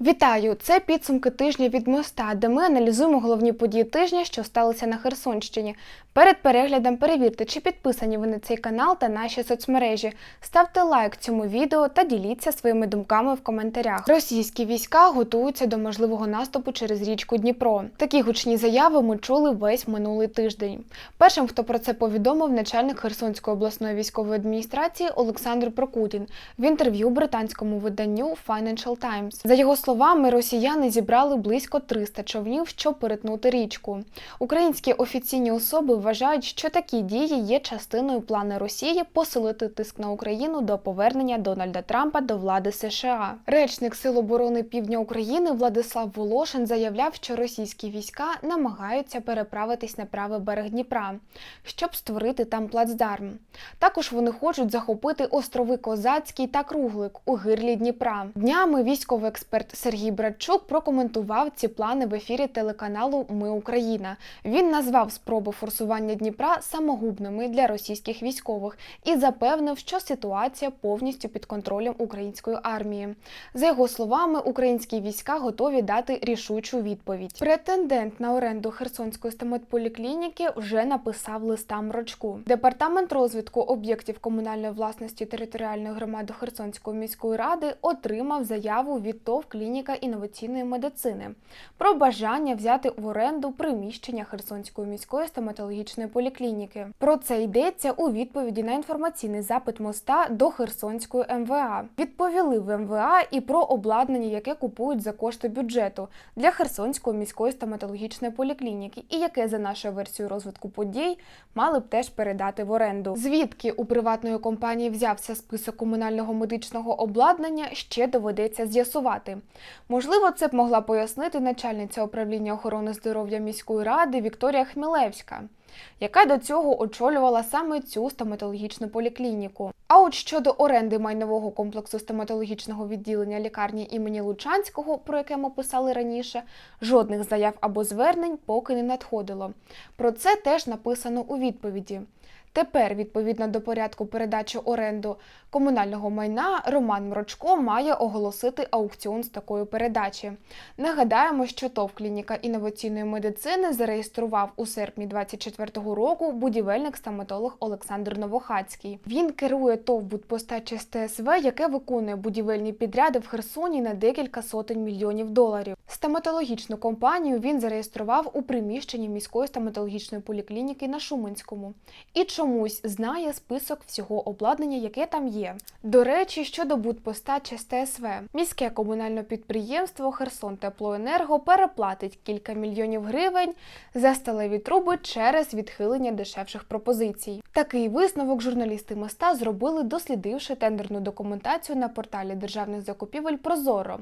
Вітаю! Це підсумки тижня від моста, де ми аналізуємо головні події тижня, що сталися на Херсонщині. Перед переглядом перевірте, чи підписані ви на цей канал та наші соцмережі. Ставте лайк цьому відео та діліться своїми думками в коментарях. Російські війська готуються до можливого наступу через річку Дніпро. Такі гучні заяви ми чули весь минулий тиждень. Першим, хто про це повідомив, начальник Херсонської обласної військової адміністрації Олександр Прокудін в інтерв'ю британському виданню Financial Times. За його словами, росіяни зібрали близько 300 човнів, щоб перетнути річку. Українські офіційні особи вважають, що такі дії є частиною плану Росії посилити тиск на Україну до повернення Дональда Трампа до влади США. Речник Сил оборони Півдня України Владислав Волошин заявляв, що російські війська намагаються переправитись на правий берег Дніпра, щоб створити там плацдарм. Також вони хочуть захопити острови Козацький та Круглик у гирлі Дніпра. Днями військовий експерт Сергій Братчук прокоментував ці плани в ефірі телеканалу Ми Україна. Він назвав спроби форсування Дніпра самогубними для російських військових і запевнив, що ситуація повністю під контролем української армії. За його словами, українські війська готові дати рішучу відповідь. Претендент на оренду Херсонської стоматполіклініки вже написав листа Мрочку. Департамент розвитку об'єктів комунальної власності територіальної громади Херсонської міської ради отримав заяву від ТОВ клініка інноваційної медицини про бажання взяти в оренду приміщення Херсонської міської стоматологічної поліклініки. Про це йдеться у відповіді на інформаційний запит моста до Херсонської МВА. Відповіли в МВА і про обладнання, яке купують за кошти бюджету для Херсонської міської стоматологічної поліклініки, і яке за нашою версією розвитку подій мали б теж передати в оренду. Звідки у приватної компанії взявся список комунального медичного обладнання, ще доведеться з'ясувати. Можливо, це б могла пояснити начальниця управління охорони здоров'я міської ради Вікторія Хмілевська, яка до цього очолювала саме цю стоматологічну поліклініку. А от щодо оренди майнового комплексу стоматологічного відділення лікарні імені Лучанського, про яке ми писали раніше, жодних заяв або звернень поки не надходило. Про це теж написано у відповіді. Тепер, відповідно до порядку передачі оренду комунального майна, Роман Мрочко має оголосити аукціон з такої передачі. Нагадаємо, що ТОВ клініка інноваційної медицини зареєстрував у серпні 2024 року будівельник стоматолог Олександр Новохацький. Він керує ТОВ «Будпостач СТСВ, яке виконує будівельні підряди в Херсоні на декілька сотень мільйонів доларів. Стоматологічну компанію він зареєстрував у приміщенні міської стоматологічної поліклініки на Шуменському. І чомусь знає список всього обладнання, яке там є. До речі, щодо будпостач СТСВ, міське комунальне підприємство Херсон Теплоенерго переплатить кілька мільйонів гривень за сталеві труби через відхилення дешевших пропозицій. Такий висновок журналісти моста зробили, дослідивши тендерну документацію на порталі державних закупівель Прозоро.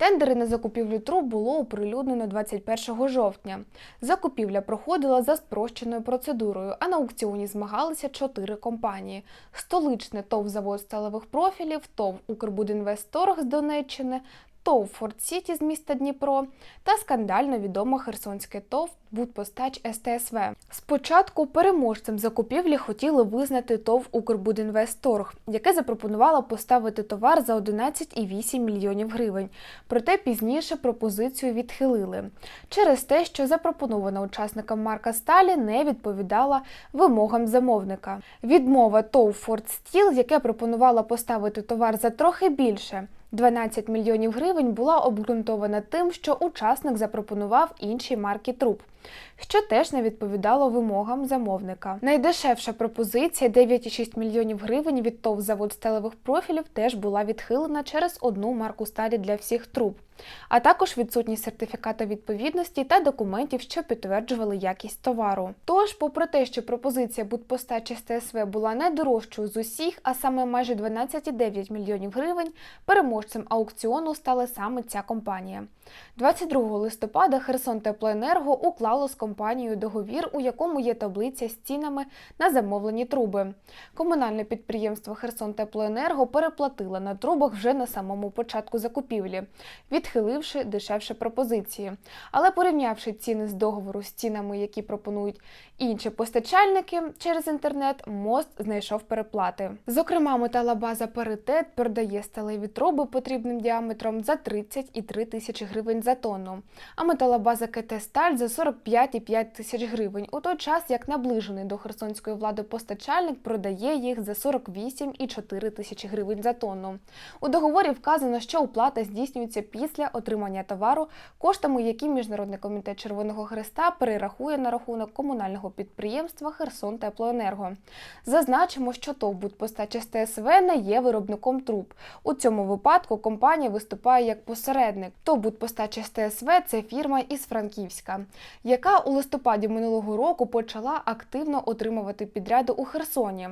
Тендери на закупівлю труб було оприлюднено 21 жовтня. Закупівля проходила за спрощеною процедурою, а на аукціоні змагалися чотири компанії: столичне ТОВ завод сталевих профілів, ТОВ Укрбудінвесторг з Донеччини. ТОВ Форт Сіті з міста Дніпро та скандально відоме херсонське ТОВ Будпостач СТСВ. Спочатку переможцем закупівлі хотіли визнати ТОВ Укрбудінвесторг, яке запропонувало поставити товар за 11,8 мільйонів гривень. Проте пізніше пропозицію відхилили через те, що запропонована учасникам марка Сталі не відповідала вимогам замовника. Відмова ТОВ Форт Стіл, яке пропонувало поставити товар за трохи більше. 12 мільйонів гривень була обґрунтована тим, що учасник запропонував інші марки труб, що теж не відповідало вимогам замовника. Найдешевша пропозиція 9,6 мільйонів гривень від ТОВ завод сталевих профілів теж була відхилена через одну марку сталі для всіх труб, а також відсутність сертифіката відповідності та документів, що підтверджували якість товару. Тож, попри те, що пропозиція будпостачі СТСВ була найдорожчою з усіх, а саме майже 12,9 мільйонів гривень, переможцем аукціону стала саме ця компанія. 22 листопада Херсон Теплоенерго уклало з компанією договір, у якому є таблиця з цінами на замовлені труби. Комунальне підприємство Херсон Теплоенерго переплатило на трубах вже на самому початку закупівлі, відхиливши дешевші пропозиції. Але порівнявши ціни з договору з цінами, які пропонують інші постачальники через інтернет, мост знайшов переплати. Зокрема, металобаза Паритет продає сталеві труби потрібним діаметром за 33 тисячі гривень за тонну, а металобаза КТ Сталь за 45,5 тисяч гривень, у той час як наближений до херсонської влади постачальник продає їх за 48,4 тисячі гривень за тонну. У договорі вказано, що оплата здійснюється після отримання товару, коштами які Міжнародний комітет Червоного Хреста перерахує на рахунок комунального підприємства Херсон Теплоенерго. Зазначимо, що ТОВ «Будпостач СТСВ не є виробником труб. У цьому випадку компанія виступає як посередник. ТОВ «Будпостач СТСВ – це фірма із Франківська, яка у листопаді минулого року почала активно отримувати підряди у Херсоні.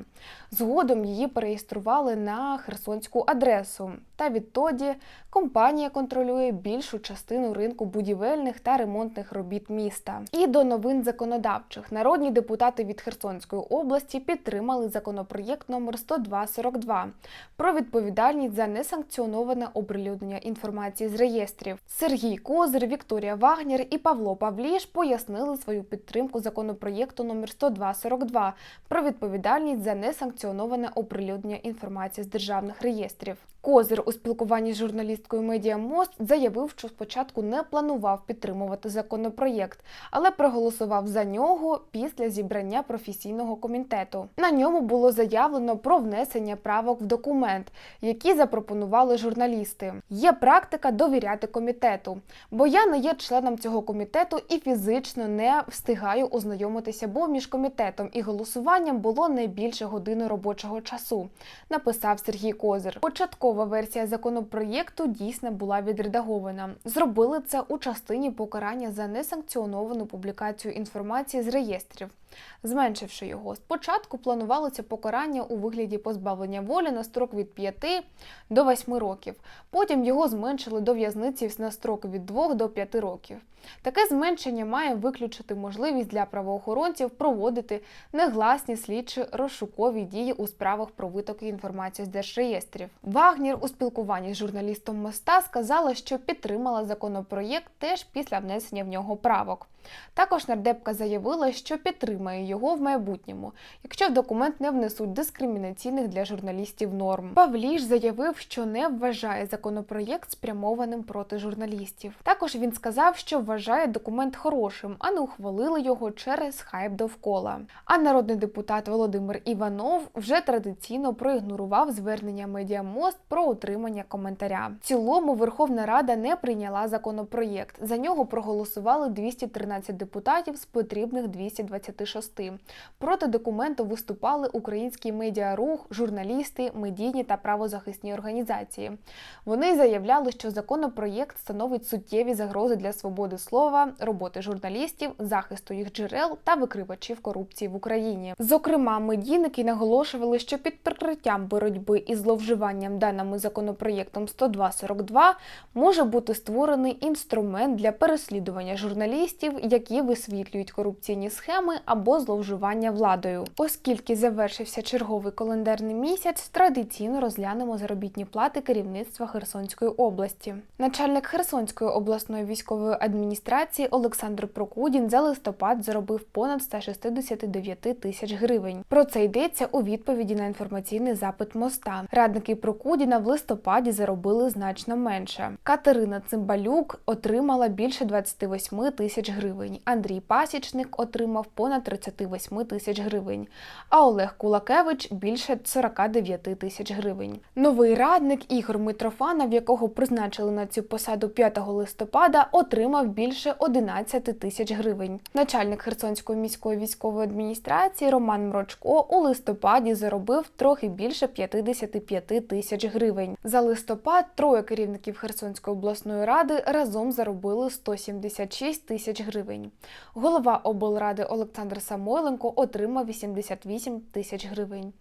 Згодом її переєстрували на херсонську адресу. Та відтоді компанія контролює більшу частину ринку будівельних та ремонтних робіт міста. І до новин законодавчих народні депутати від Херсонської області підтримали законопроєкт номер 10242 про відповідальність за несанкціоноване оприлюднення інформації з реєстрів. Сергій Козир, Вікторія Вагнєр і Павло Павліш пояснили свою підтримку законопроєкту номер 10242 про відповідальність за несанкціоноване оприлюднення інформації з державних реєстрів. Козир у спілкуванні з журналісткою Медіа Мост заявив, що спочатку не планував підтримувати законопроєкт, але проголосував за нього після зібрання професійного комітету. На ньому було заявлено про внесення правок в документ, які запропонували журналісти. Є практика довіряти комітету, бо я не є членом цього комітету і фізично не встигаю ознайомитися, бо між комітетом і голосуванням було не більше години робочого часу. Написав Сергій Козир. Початкова версія законопроєкту дійсно була відредагована. Зробили це у частині покарання за несанкціоновану публікацію інформації з реєстрів. Зменшивши його, спочатку планувалося покарання у вигляді позбавлення волі на строк від 5 до 8 років. Потім його зменшили до в'язниці на строк від 2 до 5 років. Таке зменшення має виключити можливість для правоохоронців проводити негласні слідчі розшукові дії у справах про витоки інформації з держреєстрів. Вагнір у спілкуванні з журналістом моста сказала, що підтримала законопроєкт теж після внесення в нього правок. Також нардепка заявила, що підтримає його в майбутньому, якщо в документ не внесуть дискримінаційних для журналістів норм. Павліш заявив, що не вважає законопроєкт спрямованим проти журналістів. Також він сказав, що вважає документ хорошим, а не ухвалили його через хайп довкола. А народний депутат Володимир Іванов вже традиційно проігнорував звернення Медіамост про отримання коментаря. В цілому Верховна Рада не прийняла законопроєкт. За нього проголосували 213 депутатів з потрібних 226. Проти документу виступали український медіарух, журналісти, медійні та правозахисні організації. Вони заявляли, що законопроєкт становить суттєві загрози для свободи слова, роботи журналістів, захисту їх джерел та викривачів корупції в Україні. Зокрема, медійники наголошували, що під прикриттям боротьби із зловживанням даними законопроєктом 102.42 може бути створений інструмент для переслідування журналістів, які висвітлюють корупційні схеми або зловживання владою. Оскільки завершився черговий календарний місяць, традиційно розглянемо заробітні плати керівництва Херсонської області. Начальник Херсонської обласної військової адміністрації Олександр Прокудін за листопад заробив понад 169 тисяч гривень. Про це йдеться у відповіді на інформаційний запит моста. Радники Прокудіна в листопаді заробили значно менше. Катерина Цимбалюк отримала більше 28 тисяч гривень. Андрій Пасічник отримав понад 38 тисяч гривень, а Олег Кулакевич більше 49 тисяч гривень. Новий радник Ігор Митрофанов, якого призначили на цю посаду 5 листопада, отримав більше 11 тисяч гривень. Начальник Херсонської міської військової адміністрації Роман Мрочко у листопаді заробив трохи більше 55 тисяч гривень. За листопад троє керівників Херсонської обласної ради разом заробили 176 тисяч гривень. Голова облради Олександр Самойленко отримав 88 тисяч гривень.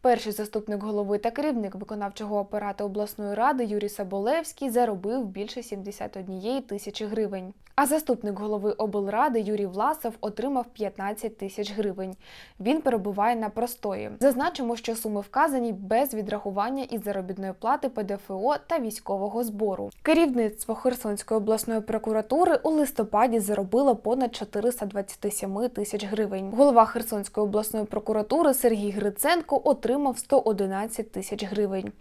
Перший заступник голови та керівник виконавчого апарату обласної ради Юрій Саболевський заробив більше 71 тисячі гривень. А заступник голови облради Юрій Власов отримав 15 тисяч гривень. Він перебуває на простої. Зазначимо, що суми вказані без відрахування із заробітної плати ПДФО та військового збору. Керівництво Херсонської обласної прокуратури у листопаді заробило понад 427 тисяч гривень. Голова Херсонської обласної прокуратури Сергій Гриценко отримав 111 тисяч гривень.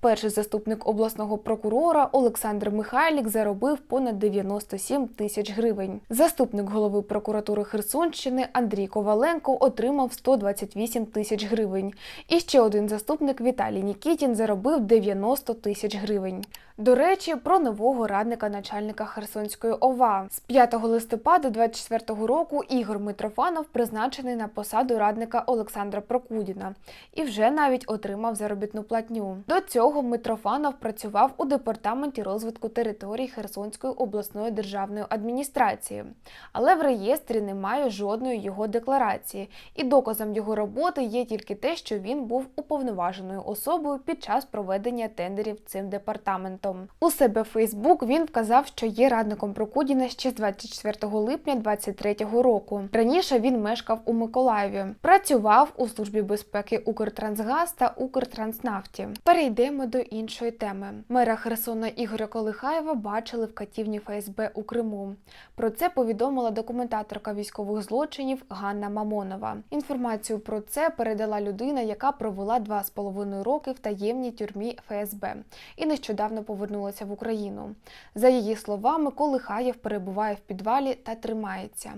Перший заступник обласного прокурора Олександр Михайлік заробив понад 97 тисяч гривень. Заступник голови прокуратури Херсонщини Андрій Коваленко отримав 128 тисяч гривень. І ще один заступник Віталій Нікітін заробив 90 тисяч гривень. До речі, про нового радника начальника Херсонської ОВА з 5 листопада 2024 року Ігор Митрофанов призначений на посаду радника Олександра Прокудіна і вже навіть отримав заробітну платню. До цього Митрофанов працював у департаменті розвитку територій Херсонської обласної державної адміністрації, але в реєстрі немає жодної його декларації, і доказом його роботи є тільки те, що він був уповноваженою особою під час проведення тендерів цим департаментом. У себе Фейсбук він вказав, що є радником Прокудіна ще з 24 липня 2023 року. Раніше він мешкав у Миколаєві, працював у службі безпеки Укртрансгаз та Укртранснафті. Перейдемо до іншої теми. Мера Херсона Ігоря Колихаєва бачили в катівні ФСБ у Криму. Про це повідомила документаторка військових злочинів Ганна Мамонова. Інформацію про це передала людина, яка провела два з половиною роки в таємній тюрмі ФСБ і нещодавно повернулася в Україну. За її словами, Колихаєв перебуває в підвалі та тримається.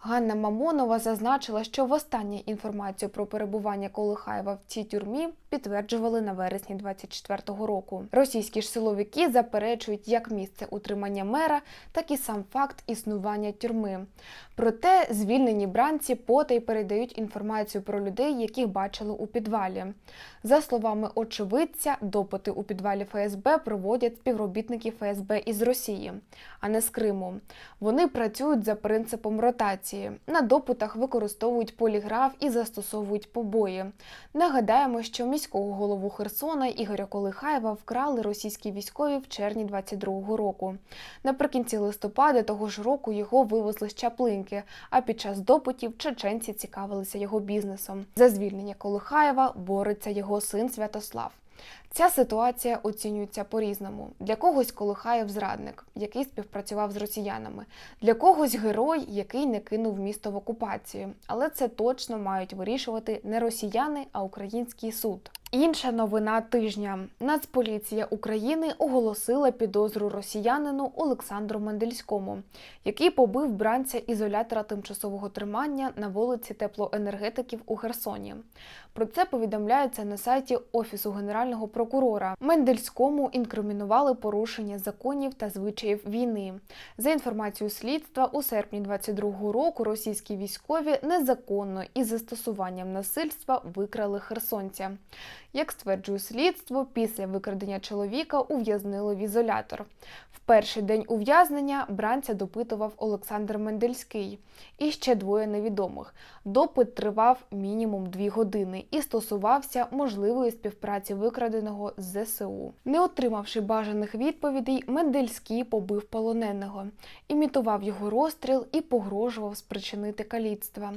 Ганна Мамонова зазначила, що востаннє інформацію про перебування Колихаєва в цій тюрмі підтверджували на вересні 24-го року. Російські ж силовики заперечують як місце утримання мера, так і сам факт існування тюрми. Проте звільнені бранці потай передають інформацію про людей, яких бачили у підвалі. За словами очевидця, допити у підвалі ФСБ проводять співробітники ФСБ із Росії, а не з Криму. Вони працюють за принципом ротації. На допитах використовують поліграф і застосовують побої. Нагадаємо, що міського голову Херсона Ігоря Колихаєва вкрали російські військові в червні 22-го року. Наприкінці листопада того ж року його вивезли з Чаплинки, а під час допитів чеченці цікавилися його бізнесом. За звільнення Колихаєва бореться його син Святослав. Ця ситуація оцінюється по-різному. Для когось Колихаєв зрадник, який співпрацював з росіянами, для когось герой, який не кинув місто в окупацію. Але це точно мають вирішувати не росіяни, а український суд. Інша новина тижня: Нацполіція України оголосила підозру росіянину Олександру Мендельському, який побив бранця ізолятора тимчасового тримання на вулиці теплоенергетиків у Херсоні. Про це повідомляється на сайті Офісу Генерального прокурора. Мендельському інкримінували порушення законів та звичаїв війни. За інформацією слідства, у серпні 22-го року російські військові незаконно із застосуванням насильства викрали херсонця. Як стверджує слідство, після викрадення чоловіка ув'язнили в ізолятор. В перший день ув'язнення бранця допитував Олександр Мендельський і ще двоє невідомих. Допит тривав мінімум дві години і стосувався можливої співпраці викраденого з ЗСУ. Не отримавши бажаних відповідей, Мендельський побив полоненого, імітував його розстріл і погрожував спричинити каліцтва.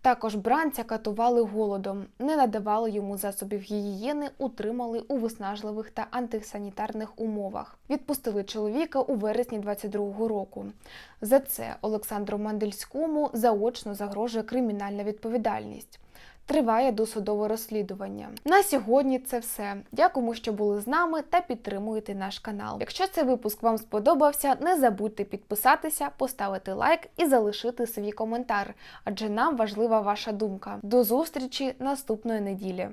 Також бранця катували голодом, не надавали йому засобів гігієни, утримали у виснажливих та антисанітарних умовах. Відпустили чоловіка у вересні 22-го року. За це Олександру Мандельському заочно загрожує кримінальна відповідальність. Триває досудове розслідування. На сьогодні це все. Дякуємо, що були з нами та підтримуєте наш канал. Якщо цей випуск вам сподобався, не забудьте підписатися, поставити лайк і залишити свій коментар, адже нам важлива ваша думка. До зустрічі наступної неділі.